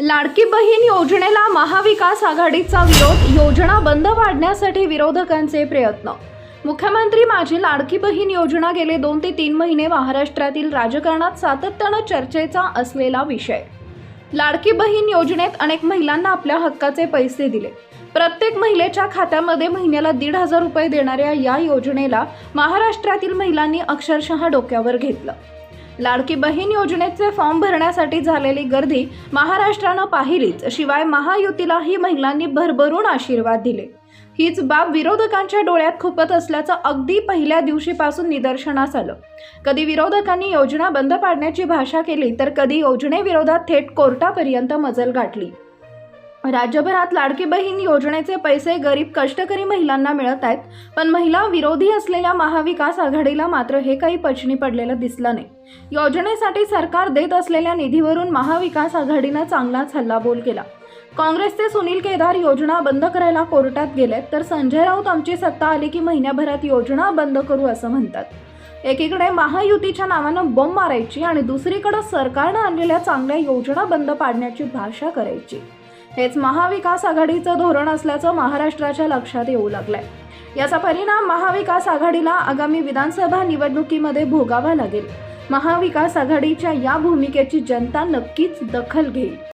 लाडकी बहीण योजनेला महाविकास आघाडीचा विरोध योजना बंद पाडण्यासाठी विरोधकांचे प्रयत्न. मुख्यमंत्री माझी लाडकी बहीण योजना गेले दोन ते तीन महिने महाराष्ट्रातील राजकारणात सातत्यानं चर्चेचा असलेला विषय. लाडकी बहीण योजनेत अनेक महिलांना आपल्या हक्काचे पैसे दिले. प्रत्येक महिलेच्या खात्यामध्ये महिन्याला दीड हजार रुपये देणाऱ्या या योजनेला महाराष्ट्रातील महिलांनी अक्षरशः डोक्यावर घेतलं. लाडकी बहीण योजनेचे फॉर्म भरण्यासाठी झालेली गर्दी महाराष्ट्रानं पाहिलीच शिवाय महायुतीलाही महिलांनी भरभरून आशीर्वाद दिले. हीच बाब विरोधकांच्या डोळ्यात खुपत असल्याचं अगदी पहिल्या दिवशीपासून निदर्शनास आलं. कधी विरोधकांनी योजना बंद पाडण्याची भाषा केली तर कधी योजनेविरोधात थेट कोर्टापर्यंत मजल गाठली. राज्यभरात लाडकी बहीण योजनेचे पैसे गरीब कष्टकरी महिलांना मिळत आहेत पण महिला विरोधी असलेल्या महाविकास आघाडीला मात्र हे काही पचनी पडलेलं दिसलं नाही. योजनेसाठी सरकार देत असलेल्या निधीवरून महाविकास आघाडीनं चांगलाच हल्लाबोल केला. काँग्रेसचे सुनील केदार योजना बंद करायला कोर्टात गेलेत तर संजय राऊत आमची सत्ता आली की महिन्याभरात योजना बंद करू असं म्हणतात. एकीकडे महायुतीच्या नावानं बम मारायची आणि दुसरीकडे सरकारनं आणलेल्या चांगल्या योजना बंद पाडण्याची भाषा करायची. हेच महाविकास आघाडीचं धोरण असल्याचं महाराष्ट्राच्या लक्षात येऊ लागलंय. याचा परिणाम महाविकास आघाडीला आगामी विधानसभा निवडणुकीमध्ये भोगावा लागेल. महाविकास आघाडीच्या या भूमिकेची जनता नक्कीच दखल घेईल.